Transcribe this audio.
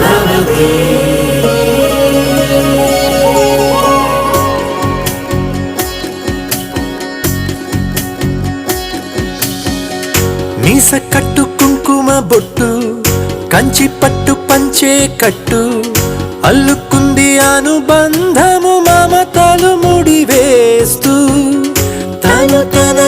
భవతి మీస కట్టు కుంకుమ బొట్టు కంచి పట్టు పంచే కట్టు అల్లుకుంది అనుబంధము మమతలు తన